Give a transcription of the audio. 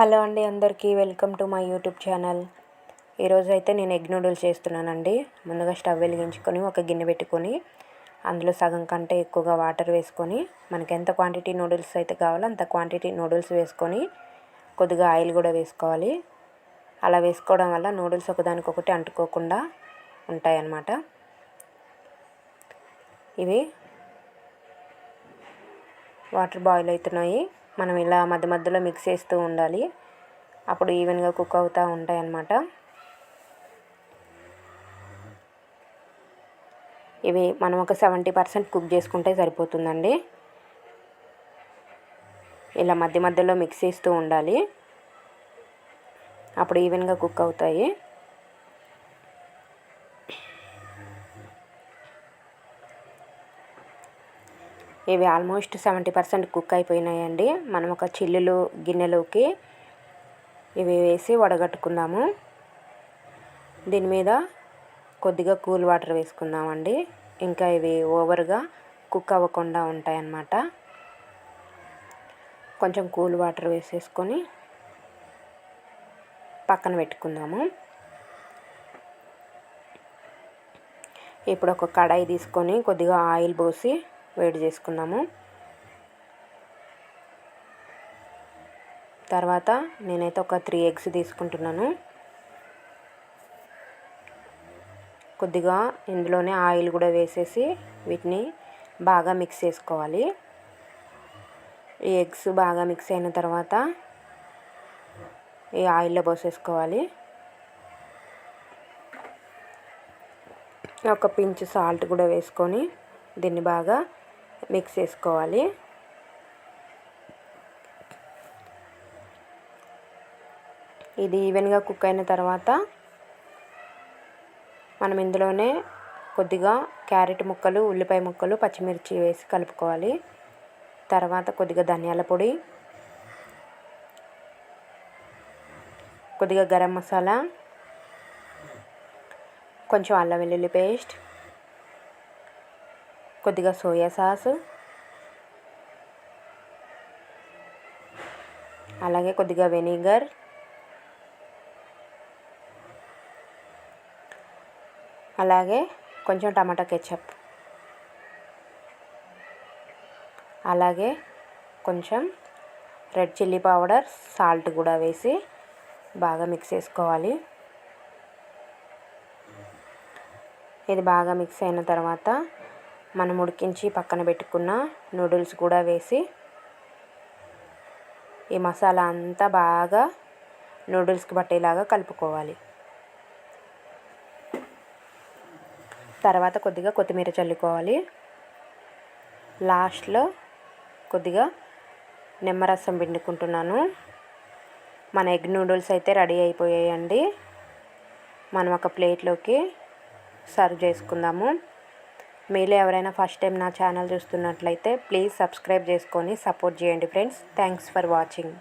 Hello అండి అందరికీ welcome to my YouTube channel. ఈరోజు అయితే నేను ఎగ్ నూడిల్స్ చేస్తున్నానండి. ముందుగా స్టవ్ వెలిగించుకొని ఒక గిన్నె పెట్టుకొని అందులో సగం కంటే ఎక్కువగా వాటర్ వేసుకొని మనకి ఎంత క్వాంటిటీ నూడిల్స్ అయితే కావాలో అంత క్వాంటిటీ నూడిల్స్ వేసుకొని కొద్దిగా ఆయిల్ కూడా వేసుకోవాలి. అలా వేసుకోవడం వల్ల నూడిల్స్ ఒకదానికొకటి అంటుకోకుండా ఉంటాయన్నమాట. ఇవి వాటర్ బాయిల్ అవుతున్నాయి. మనం ఇలా మధ్య మధ్యలో మిక్స్ చేస్తూ ఉండాలి. అప్పుడు ఈవెన్గా కుక్ అవుతూ ఉంటాయి అన్నమాట ఇవి మనం ఒక సెవెంటీ పర్సెంట్ కుక్ చేసుకుంటే సరిపోతుందండి. ఇలా మధ్య మధ్యలో మిక్స్ చేస్తూ ఉండాలి. అప్పుడు ఈవెన్గా కుక్ అవుతాయి. ఇవి ఆల్మోస్ట్ సెవెంటీ పర్సెంట్ కుక్ అయిపోయినాయండి. మనం ఒక చిల్లులు గిన్నెలోకి ఇవి వేసి వడగట్టుకుందాము. దీని మీద కొద్దిగా కూల్ వాటర్ వేసుకుందామండి. ఇంకా ఇవి ఓవర్గా కుక్ అవ్వకుండా ఉంటాయన్నమాట. కొంచెం కూల్ వాటర్ వేసేసుకొని పక్కన పెట్టుకుందాము. ఇప్పుడు ఒక కడాయి తీసుకొని కొద్దిగా ఆయిల్ పోసి వేడి చేసుకున్నాము. తర్వాత నేనైతే ఒక త్రీ ఎగ్స్ తీసుకుంటున్నాను. కొద్దిగా ఇందులోనే ఆయిల్ కూడా వేసేసి వీటిని బాగా మిక్స్ చేసుకోవాలి. ఈ ఎగ్స్ బాగా మిక్స్ అయిన తర్వాత ఈ ఆయిల్లో పోసేసుకోవాలి. ఒక పించ్ సాల్ట్ కూడా వేసుకొని దీన్ని బాగా మిక్స్ చేసుకోవాలి. ఇది ఈవెన్గా కుక్ అయిన తర్వాత మనం ఇందులోనే కొద్దిగా క్యారెట్ ముక్కలు ఉల్లిపాయ ముక్కలు పచ్చిమిర్చి వేసి కలుపుకోవాలి. తర్వాత కొద్దిగా ధనియాల పొడి కొద్దిగా గరం మసాలా కొంచెం అల్లం వెల్లుల్లి పేస్ట్ కొద్దిగా సోయా సాస్. అలాగే కొద్దిగా వెనిగర్. అలాగే కొంచెం టమాటా కెచప్. అలాగే కొంచెం రెడ్ చిల్లీ పౌడర్ సాల్ట్ కూడా వేసి బాగా మిక్స్ చేసుకోవాలి. ఇది బాగా మిక్స్ అయిన తర్వాత మనం ఉడికించి పక్కన పెట్టుకున్న నూడిల్స్ కూడా వేసి ఈ మసాలా అంతా బాగా నూడిల్స్కి పట్టేలాగా కలుపుకోవాలి. తర్వాత కొద్దిగా కొత్తిమీర చల్లుకోవాలి. లాస్ట్లో కొద్దిగా నిమ్మరసం పిండుకుంటున్నాను. మన ఎగ్ నూడిల్స్ అయితే రెడీ అయిపోయాయండి. మనం ఒక ప్లేట్లోకి సర్వ్ చేసుకుందాము. మీలో ఎవరైనా ఫస్ట్ టైం నా ఛానల్ చూస్తున్నట్లయితే ప్లీజ్ సబ్స్క్రైబ్ చేసుకొని సపోర్ట్ చేయండి ఫ్రెండ్స్ థ్యాంక్స్ ఫర్ వాచింగ్